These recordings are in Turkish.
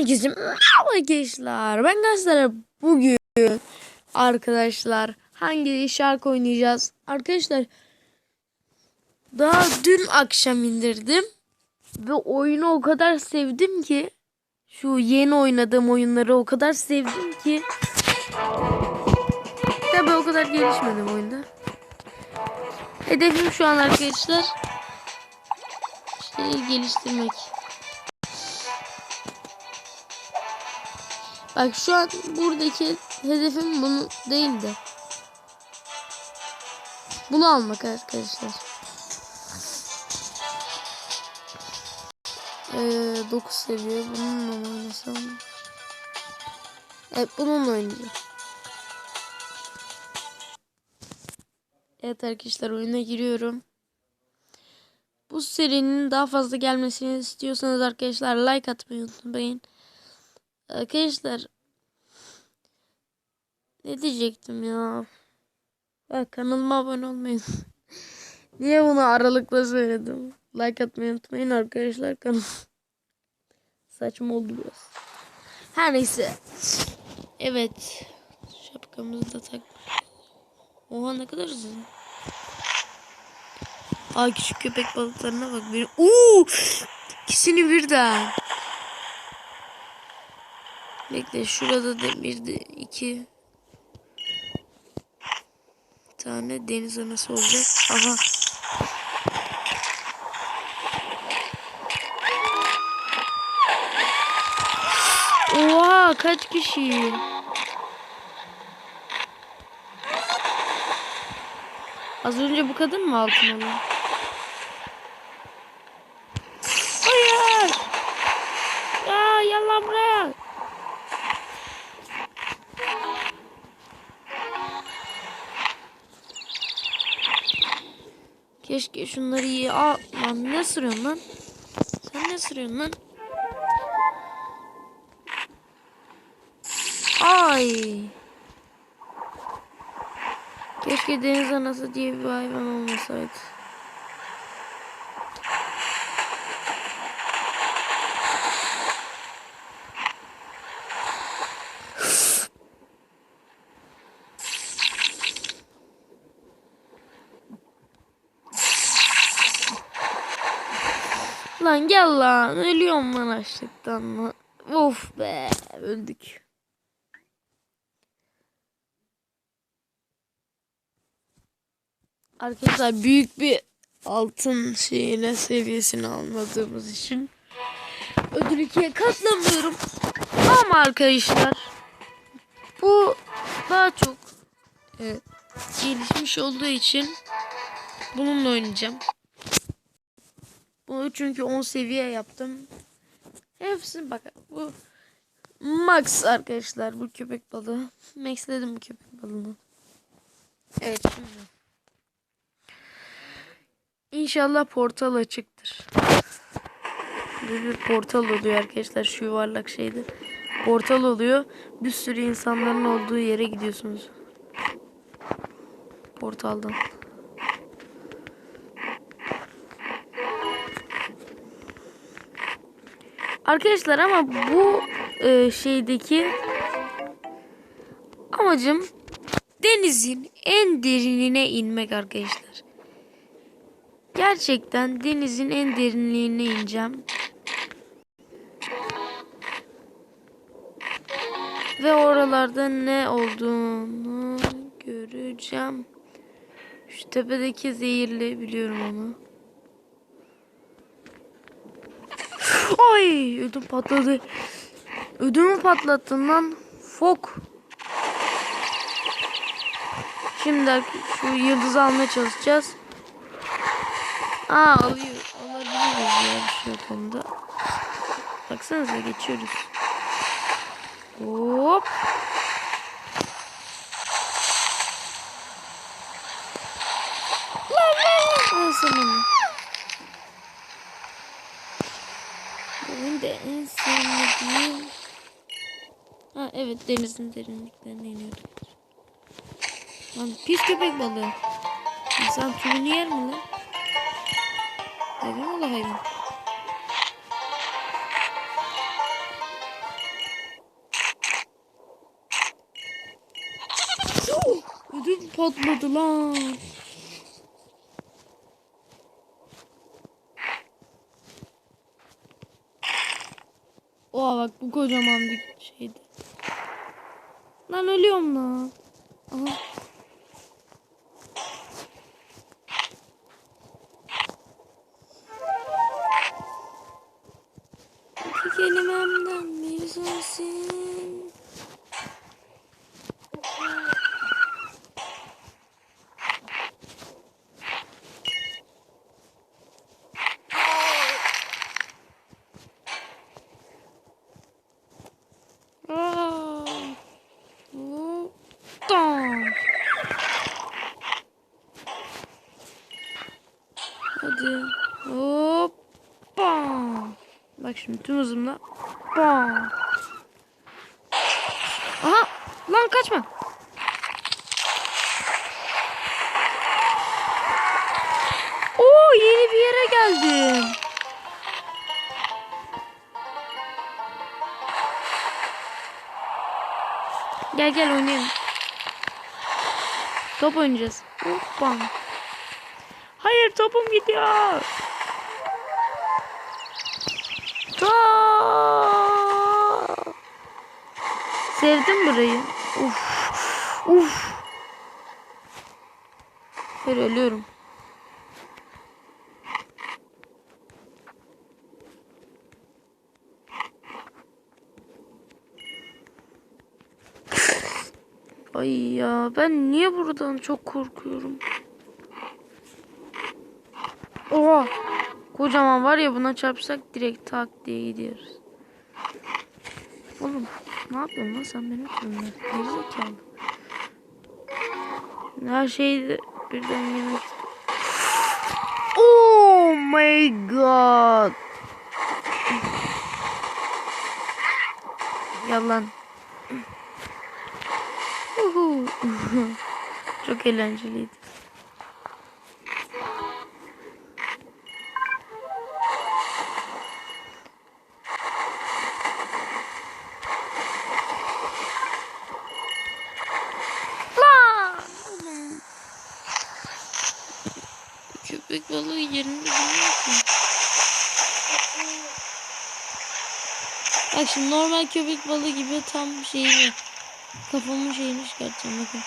Herkese merhaba arkadaşlar. Ben Gazeteler bugün arkadaşlar hangi şarkı oynayacağız? Arkadaşlar daha dün akşam indirdim ve oyunu o kadar sevdim ki şu yeni oynadığım oyunları o kadar sevdim ki tabi o kadar gelişmedim oyunda. Hedefim şu an arkadaşlar şeyi geliştirmek. Bak şu an buradaki hedefim bunu değil de. Bunu almak arkadaşlar. Ee, 9 seviye. Bununla oynasam? Evet bununla oynayacağım. Evet arkadaşlar oyuna giriyorum. Bu serinin daha fazla gelmesini istiyorsanız arkadaşlar like atmayı unutmayın. Arkadaşlar ne diyecektim ya? Bak kanalıma abone olmayın. Niye bunu aralıkla söyledim? Like atmayı unutmayın arkadaşlar kanal. Saçma oldu biraz. Her neyse. Evet. Şapkamızı da tak. Oha ne kadar hızlı. Ay küçük köpek balıklarına bak. Benim... Oo! İkisini birden. Bekle şurada da bir de iki tane deniz anası olacak. Aha. Oha kaç kişi? Az önce bu kadın mı altın olan? Keşke şunları iyi. Lan ne sürüyorsun lan? Sen ne sürüyorsun lan? Ay. Keşke deniz anası diye bir hayvan olmasaydı. Lan gel lan. Ölüyorum lan açlıktan lan. Of be. Öldük. Arkadaşlar büyük bir altın şeyine seviyesini almadığımız için ödül ikiye katlamıyorum. Ama arkadaşlar bu daha çok e, gelişmiş olduğu için bununla oynayacağım. Bunu çünkü 10 seviye yaptım. Hepsi bak bu Max arkadaşlar bu köpek balığı. Max'ledim bu köpek balığını. Evet şimdi. İnşallah portal açıktır. Böyle bir portal oluyor arkadaşlar şu yuvarlak şeyde. Portal oluyor. Bir sürü insanların olduğu yere gidiyorsunuz. Portaldan. Arkadaşlar ama bu e, şeydeki amacım denizin en derinine inmek arkadaşlar. Gerçekten denizin en derinliğine ineceğim. Ve oralarda ne olduğunu göreceğim. Şu tepedeki zehirli biliyorum onu. Ay ödüm patladı. Ödümü patlattın lan. Fok. Şimdi şu yıldızı almaya çalışacağız. Aa alıyor. Alabiliriz ya bir şey yok onda. Baksanıza geçiyoruz. Hop. Lan lan. Al benim de en sevmediğim... Ha evet denizin derinliklerine iniyorduk. Lan pis köpek balığı. İnsan tümünü yer mi lan? Hayvan ola hayvan. Ödüm patladı lan. Bu kocaman bir şeydi. Lan ölüyorum lan. Aha. Hadi. Hoppa. Bak şimdi tüm hızımla. Hoppa. Aha. Lan kaçma. Oo yeni bir yere geldim. Gel gel oynayalım. Top oynayacağız. Hoppa. Hayır topum gidiyor. Top. Sevdim burayı. Uf. Uf. Hayır ölüyorum. Ay ya ben niye buradan çok korkuyorum. Oha. Kocaman var ya buna çarpsak direkt tak diye gidiyoruz. Oğlum ne yapıyorsun lan sen benim türümde? Gerizekalı. Her şeyi birden yemek Oh my god. Yalan. Çok eğlenceliydi. Köpek balığı yerini bilmiyorsun. Bak şimdi normal köpek balığı gibi tam şeyini kafamın şeyini çıkartacağım bakın.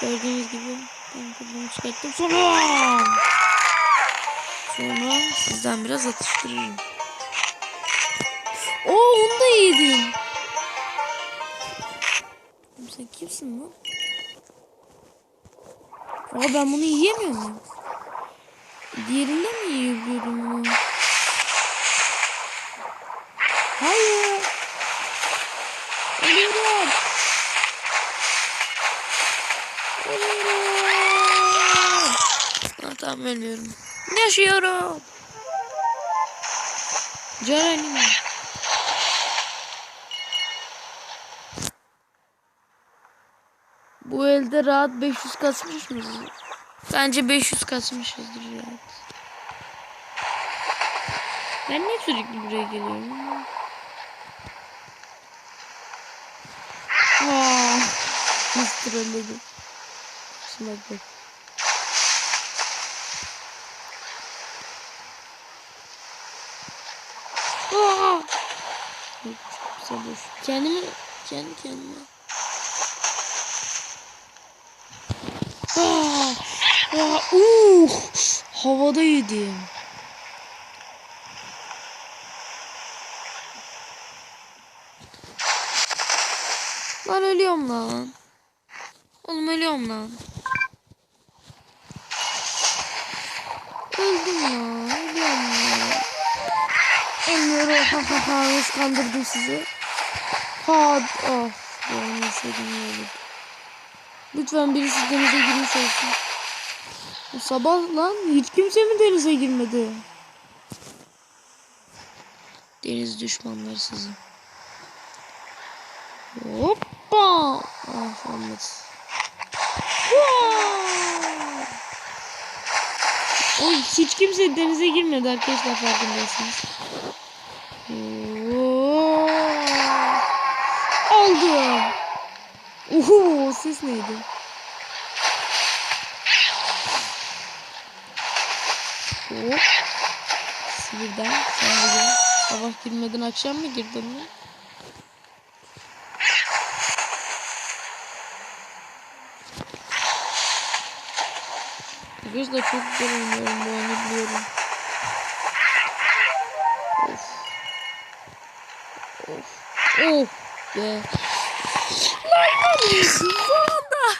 Gördüğünüz gibi ben kafamı çıkarttım. Sonra sonra sizden biraz atıştırırım. Oo onu da yedim. Sen kimsin lan? Aa ben bunu yiyemiyor muyum? Diğerinde mi yiyebiliyorum bunu? Hayır. Ölüyorum. Ölüyorum. Ha, tamam ölüyorum. Yaşıyorum. Canım. Bu elde rahat 500 kasmış mıyız? Bence 500 kasmışızdır rahat. Ben niye sürekli buraya geliyorum? Aa, Mr. Öldü. Şuna bak. Aa! Güzel boş. Kendimi, kendi kendime. Aa! Aa! Uh! Havada yedim. Lan ölüyorum lan. Oğlum ölüyorum lan. Öldüm lan. Ölüyorum lan. Ölüyorum. Ha ha ha. Kandırdım sizi? Ha. Oh. Görmeseydim iyi olurdu. Lütfen birisi denize girmiş olsun. Sabah lan hiç kimse mi denize girmedi? Deniz düşmanları sizi. Hoppa. Ah. Wow. Oy, hiç kimse denize girmedi arkadaşlar farkındaysanız. Oo. Uhu ses neydi? Hop. Sibir'den sen de Sabah girmeden akşam mı girdin mi? Gözle çok güzel oynuyorum bu oyunu biliyorum. Of. Of. Oh, of. Be. Lan lan son anda.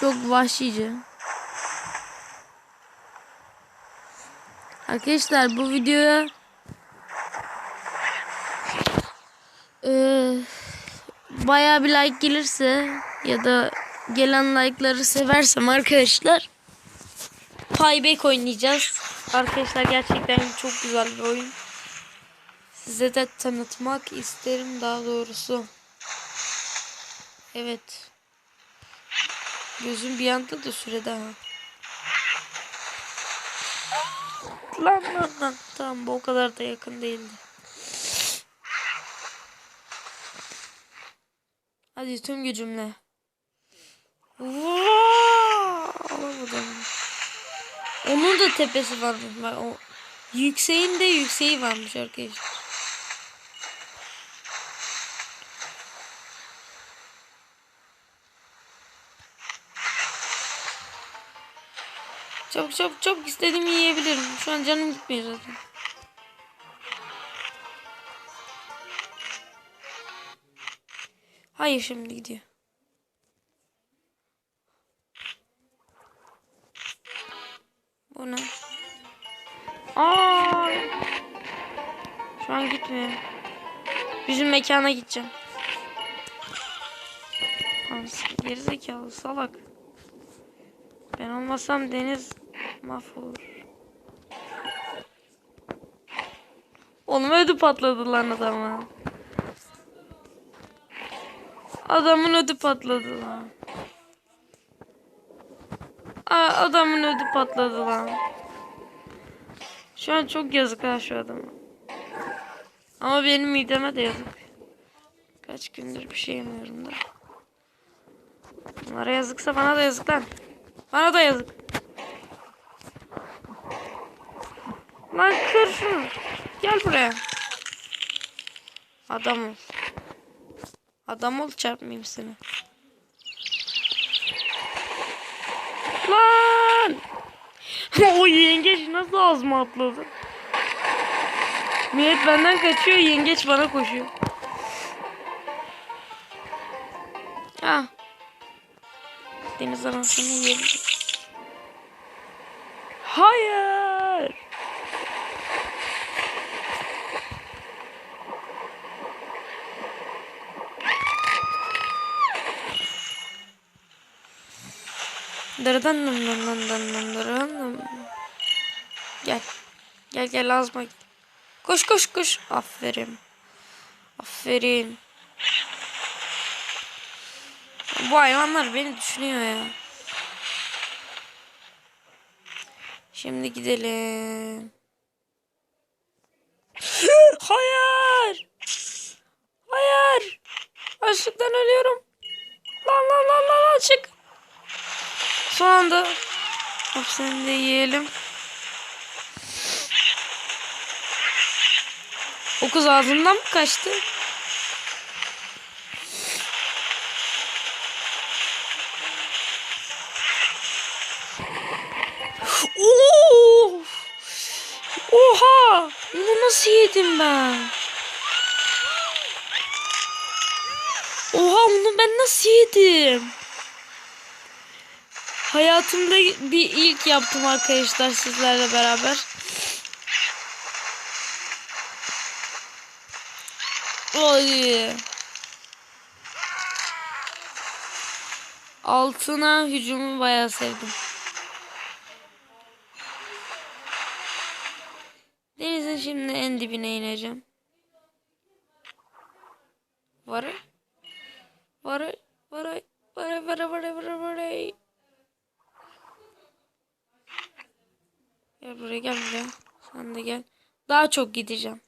Çok vahşice. Arkadaşlar bu videoya eee bayağı bir like gelirse ya da gelen like'ları seversem arkadaşlar Payback oynayacağız. Arkadaşlar gerçekten çok güzel bir oyun. Size de tanıtmak isterim daha doğrusu. Evet. Gözüm bir anda da sürede ha. Lan lan lan. Tamam bu o kadar da yakın değildi. Hadi tüm gücümle. Alamadım. Onun da tepesi varmış. O yükseğin de yükseği varmış arkadaşlar. Çabuk çabuk çabuk istediğimi yiyebilirim. Şu an canım gitmiyor zaten. Hayır şimdi gidiyor. Bu ne? Aa! Şu an gitmiyor. Bizim mekana gideceğim. Gerizekalı salak. Ben olmasam deniz mahvolur. Oğlum ödü patladı lan adama. Adamın ödü patladı lan. Aa, adamın ödü patladı lan. Şu an çok yazık ha şu adama. Ama benim mideme de yazık. Kaç gündür bir şey yemiyorum da. Bunlara yazıksa bana da yazık lan. Bana da yazık. Lan kır şunu. Gel buraya. Adam ol. Adam ol çarpmayayım seni. Lan! o yengeç nasıl ağzıma atladı? Millet benden kaçıyor, yengeç bana koşuyor. Ah. Deniz anasını yiyebilirim. Hayır. Dırdan dın dın dın dın dın dırın dın. Gel. Gel gel gel. Koş koş koş. Aferin. Aferin. Bu hayvanlar beni düşünüyor ya. Şimdi gidelim. Hayır. Hayır. Açlıktan ölüyorum. Lan lan lan lan lan çık. Son anda. Hop seni de yiyelim. O kız ağzından mı kaçtı? Nasıl yedim ben? Oha onu ben nasıl yedim? Hayatımda bir ilk yaptım arkadaşlar sizlerle beraber. Oy. Altına hücumu bayağı sevdim. Denizin şimdi en dibine ineceğim. Varı. Varı. Varı. Varı varı varı varı varı. Gel buraya gel buraya. Sen de gel. Daha çok gideceğim.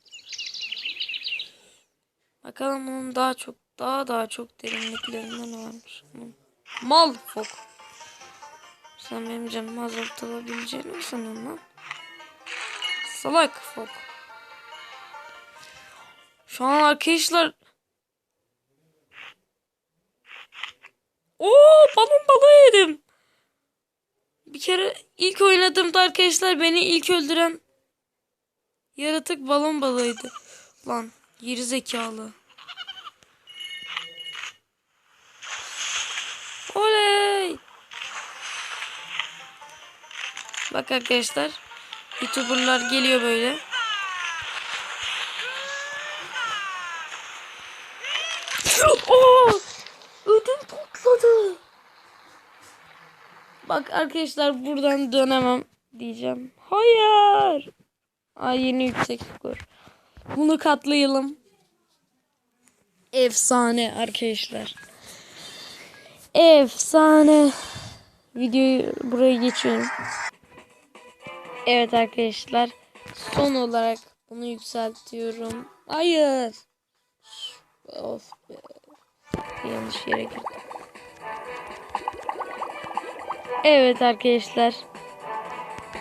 Bakalım onun daha çok daha daha çok derinliklerinde ne varmış. Mal fok. Sen benim canımı azaltılabileceğini mi sanıyorsun lan? Salak fok. Şu an arkadaşlar Oo balon balığı yedim. Bir kere ilk oynadığımda arkadaşlar beni ilk öldüren yaratık balon balığıydı. Lan geri zekalı. Oley! Bak arkadaşlar. Youtuberlar geliyor böyle. Oo! Ödüm patladı. Bak arkadaşlar buradan dönemem diyeceğim. Hayır. Ay yeni yüksek skor. Bunu katlayalım. Efsane arkadaşlar. Efsane. Videoyu buraya geçiyorum. Evet arkadaşlar. Son olarak bunu yükseltiyorum. Hayır. Of be. Yanlış yere girdim. Evet arkadaşlar.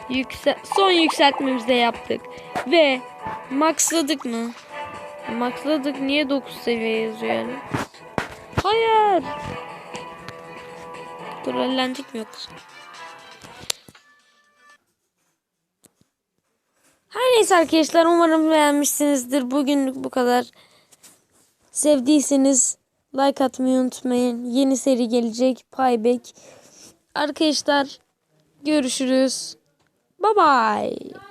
Yüksel son yükseltmemizi de yaptık. Ve maxladık mı? Maxladık. Niye 9 seviye yazıyor yani? Hayır. Trollendik mi yoksa? Neyse arkadaşlar umarım beğenmişsinizdir. Bugünlük bu kadar. Sevdiyseniz like atmayı unutmayın. Yeni seri gelecek. Payback. Arkadaşlar görüşürüz. Bye bye.